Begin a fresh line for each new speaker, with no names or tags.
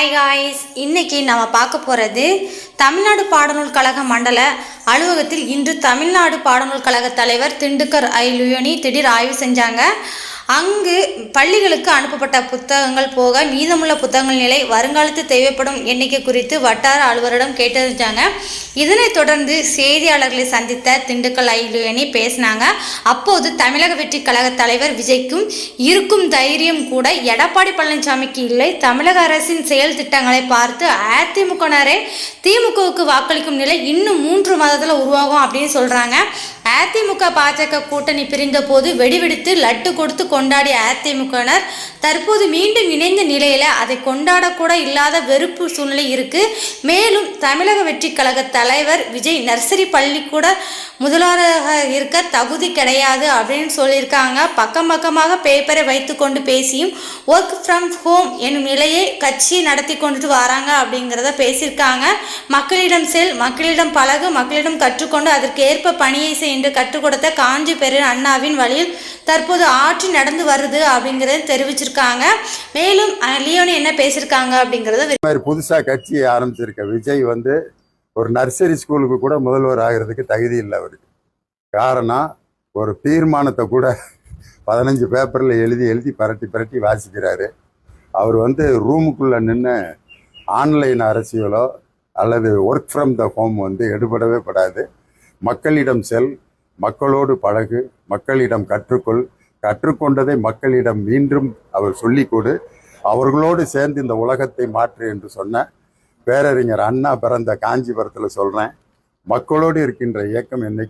Hi guys இன்றைக்கி நம்ம பார்க்க போகிறது தமிழ்நாடு பாடநூல் கழக மண்டல அலுவலகத்தில் இன்று தமிழ்நாடு பாடநூல் கழக தலைவர் திண்டுக்கர் ஐ லுயோனி திடீர் ஆய்வு செஞ்சாங்க. அங்கு பள்ளிகளுக்கு அனுப்பப்பட்ட புத்தகங்கள் போக மீதமுள்ள புத்தகங்கள் நிலை வருங்காலத்தில் தேவைப்படும் எண்ணிக்கை குறித்து வட்டார அலுவலரிடம் கேட்டறிஞ்சாங்க. இதனைத் தொடர்ந்து செய்தியாளர்களை சந்தித்த திண்டுக்கல் ஐலுவனி பேசினாங்க. அப்போது தமிழக வெற்றி கழக தலைவர் விஜய்க்கும் இருக்கும் தைரியம் கூட எடப்பாடி பழனிசாமிக்கு இல்லை. தமிழக அரசின் செயல் திட்டங்களை பார்த்து அதிமுகனரே திமுகவுக்கு வாக்களிக்கும் நிலை இன்னும் மூன்று மாதத்தில் உருவாகும் அப்படின்னு சொல்கிறாங்க அதிமுக பாஜக கூட்டணி பிரிந்த போது வெடிவெடித்து லட்டு கொடுத்து கொண்டாடிய அதிமுகவினர் தற்போது மீண்டும் இணைந்த நிலையில் அதை கொண்டாடக்கூட இல்லாத வெறுப்பு சூழ்நிலை இருக்கு. மேலும் தமிழக வெற்றி கழக தலைவர் விஜய் நர்சரி பள்ளிக்கூட முதலாளராக முதல்வராக இருக்க தகுதி கிடையாது அப்படின்னு சொல்லியிருக்காங்க. பக்கம் பக்கமாக பேப்பரை வைத்துக்கொண்டு பேசியும் ஒர்க் ஃப்ரம் ஹோம் என்னும் நிலையை கட்சி நடத்தி கொண்டுட்டு வராங்க அப்படிங்கிறத பேசியிருக்காங்க. மக்களிடம் செல் மக்களிடம் பழகு மக்களிடம் கற்றுக்கொண்டு அதற்கு ஏற்ப பணியை செய் என்று கற்றுக் கொடுத்த காஞ்சி பெரு அண்ணாவின் வழியில் தற்போது ஆட்சி நடந்து வருது அப்படிங்கிறத தெரிவிச்சிருக்காங்க. மேலும் லியோனி என்ன பேசியிருக்காங்க அப்படிங்கிறத
மாதிரி புதுசாக கட்சி ஆரம்பிச்சிருக்க விஜய் வந்து ஒரு நர்சரி ஸ்கூலுக்கு கூட முதல்வர் ஆகிறதுக்கு தகுதி இல்லை அவருக்கு. காரணம் ஒரு தீர்மானத்தை கூட பதினஞ்சு பேப்பரில் எழுதி எழுதி பரட்டி பரட்டி வாசிக்கிறாரு. அவர் வந்து ரூமுக்குள்ளே நின்று ஆன்லைன் அரசியலோ அல்லது ஒர்க் ஃப்ரம் த ஹோம் வந்து எடுபடவே படாது. மக்களிடம் செல் மக்களோடு பழகு மக்களிடம் கற்றுக்கொள் கற்றுக்கொண்டதை மக்களிடம் மீண்டும் அவர் சொல்லிக் கொடு அவர்களோடு சேர்ந்து இந்த உலகத்தை மாற்று என்று சொன்ன பேரறிஞர் அண்ணா பிறந்த காஞ்சிபுரத்தில் சொல்கிறேன் மக்களோடு இருக்கின்ற இயக்கம் என்னைக்கு